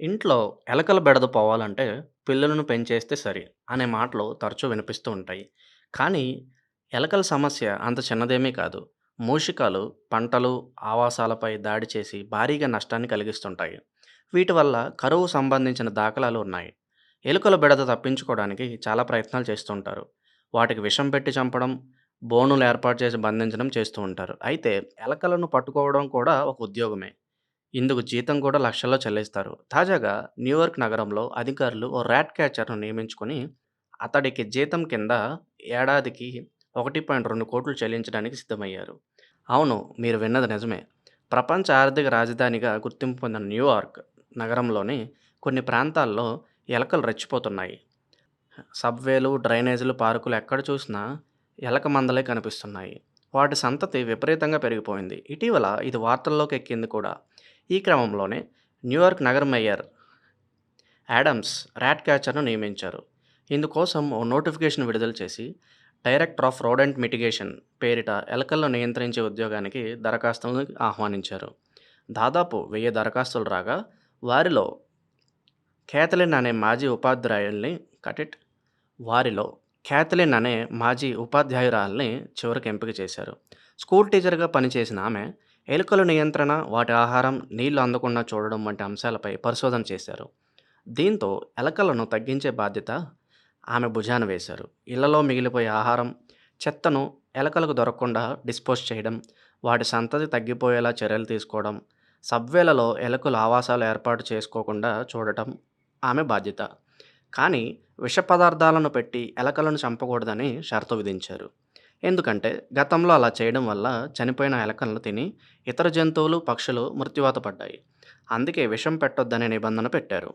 ఇంట్లో ఎలకల బెడద పోవాలంటే పిల్లలను పెంచేస్తే సరి అనే మాటలు తరచూ వినిపిస్తూ ఉంటాయి. కానీ ఎలకల సమస్య అంత చిన్నదేమీ కాదు. మూషికాలు పంటలు, ఆవాసాలపై దాడి చేసి భారీగా నష్టాన్ని కలిగిస్తుంటాయి. వీటి వల్ల కరువు సంబంధించిన దాఖలాలు ఉన్నాయి. ఎలుకల బెడద తప్పించుకోవడానికి చాలా ప్రయత్నాలు చేస్తుంటారు. వాటికి విషం పెట్టి చంపడం, బోనులు ఏర్పాటు చేసి బంధించడం చేస్తూ ఉంటారు. అయితే ఎలకలను పట్టుకోవడం కూడా ఒక ఉద్యోగమే. ఇందుకు జీతం కూడా లక్షల్లో చెల్లిస్తారు. తాజాగా న్యూయార్క్ నగరంలో అధికారులు ఓ ర్యాట్ క్యాచర్‌ను నియమించుకొని, అతడికి జీతం కింద ఏడాదికి 1.2 చెల్లించడానికి సిద్ధమయ్యారు. అవును మీరు విన్నది నిజమే. ప్రపంచ ఆర్థిక రాజధానిగా గుర్తింపు పొందిన న్యూయార్క్ నగరంలోని కొన్ని ప్రాంతాల్లో ఎలకలు రెచ్చిపోతున్నాయి. సబ్వేలు, డ్రైనేజీలు, పార్కులు ఎక్కడ చూసినా ఎలక మందలే కనిపిస్తున్నాయి. వాటి సంతతి విపరీతంగా పెరిగిపోయింది. ఇటీవల ఇది వార్తల్లోకి ఎక్కింది కూడా. ఈ క్రమంలోనే న్యూయార్క్ నగర మేయర్ యాడమ్స్ ర్యాట్ క్యాచర్‌ను నియమించారు. ఇందుకోసం ఓ నోటిఫికేషన్ విడుదల చేసి, డైరెక్టర్ ఆఫ్ రోడెంట్ మిటిగేషన్ పేరిట ఎలకలను నియంత్రించే ఉద్యోగానికి దరఖాస్తులను ఆహ్వానించారు. దాదాపు వెయ్యి దరఖాస్తులు రాగా, వారిలో కేథలిన్ అనే మాజీ ఉపాధ్యాయుల్ని కటిట్ వారిలో క్యాథలిన్ అనే మాజీ ఉపాధ్యాయురాలిని చివరికి ఎంపిక చేశారు. స్కూల్ టీచర్‌గా పనిచేసిన ఆమె, ఎలుకల నియంత్రణ, వాటి ఆహారం, నీళ్ళు అందకుండా చూడడం వంటి అంశాలపై పరిశోధన చేశారు. దీంతో ఎలకలను తగ్గించే బాధ్యత ఆమె భుజాన వేశారు. ఇళ్ళలో మిగిలిపోయే ఆహారం, చెత్తను ఎలకలకు దొరకకుండా డిస్పోజ్ చేయడం, వాటి సంతతి తగ్గిపోయేలా చర్యలు తీసుకోవడం, సబ్వేలలో ఎలుకలు ఆవాసాలు ఏర్పాటు చేసుకోకుండా చూడటం ఆమె బాధ్యత. కానీ విష పదార్థాలను పెట్టి ఎలకలను చంపకూడదని షరతు విధించారు. ఎందుకంటే గతంలో అలా చేయడం వల్ల చనిపోయిన ఎలకలను తిని ఇతర జంతువులు, పక్షులు మృత్యువాత పడ్డాయి. అందుకే విషం పెట్టొద్దనే నిబంధన పెట్టారు.